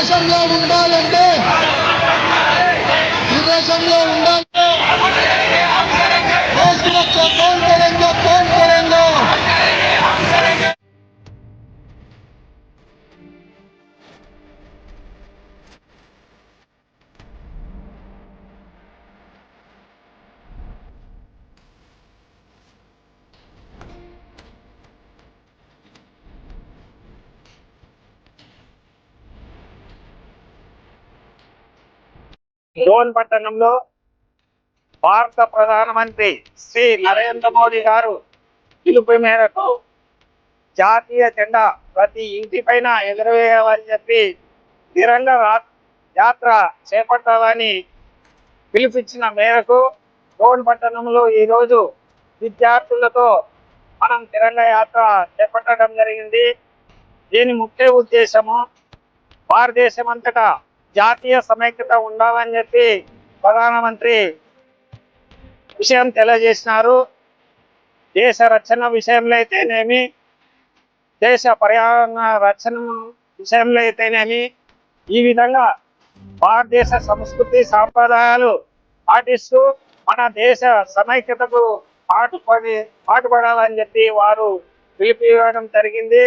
దేశంలో ఉండాలంటే ఈ దేశంలో ఉండాలి డోన్ పట్టణంలో భారత ప్రధానమంత్రి శ్రీ నరేంద్ర మోదీ గారు పిలుపు మేరకు జాతీయ జెండా ప్రతి ఇంటి పైన ఎగురవేయాలని చెప్పి తిరంగ యాత్ర చేపట్టాలని పిలుపుచ్చిన మేరకు డోన్ పట్టణంలో ఈరోజు విద్యార్థులతో మనం తిరంగ యాత్ర చేపట్టడం జరిగింది. దీని ముఖ్య ఉద్దేశము భారతదేశం అంతటా జాతీయ సమైక్యత ఉండాలని చెప్పి ప్రధానమంత్రి విషయం తెలియజేసినారు. దేశ రక్షణ విషయంలో అయితేనేమి దేశ పర్యావరణ రక్షణ విషయంలో అయితేనేమి ఈ విధంగా భారతదేశ సంస్కృతి సాంప్రదాయాలు పాటిస్తూ మన దేశ సమైక్యతకు పాటుపడి పాటుపడాలని చెప్పి వారు పిలుపు ఇవ్వడం జరిగింది.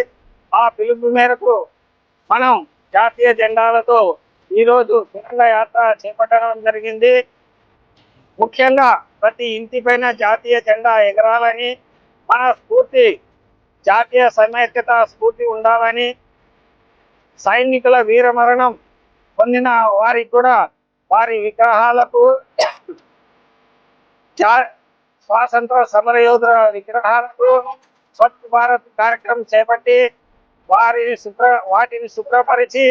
ఆ పిలుపు మేరకు మనం జాతీయ జెండాలతో ఈరోజు తిరంగ యాత్ర చేపట్టడం జరిగింది. ముఖ్యంగా ప్రతి ఇంటి పైన జాతీయ జెండా ఎగరాలని మన స్ఫూర్తి జాతీయ సమైక్యత స్ఫూర్తి ఉండాలని సైనికుల వీరమరణం పొందిన వారికి కూడా వారి విగ్రహాలకు స్వాతంత్ర సమరయోధుల విగ్రహాలకు స్వచ్ఛ భారత్ కార్యక్రమం చేపట్టి వారిని శుభ్ర వాటిని శుభ్రపరిచి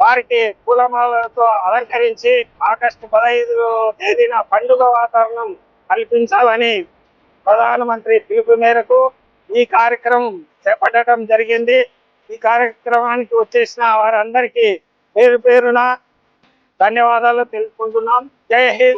వారికి పూలమాలతో అలంకరించి ఆగస్టు పదహైదు తేదీన పండుగ వాతావరణం కల్పించాలని ప్రధానమంత్రి పిలుపు మేరకు ఈ కార్యక్రమం చేపట్టడం జరిగింది. ఈ కార్యక్రమానికి వచ్చేసిన వారందరికీ పేరు పేరున ధన్యవాదాలు తెలుపుకుంటున్నాం. జై హింద్.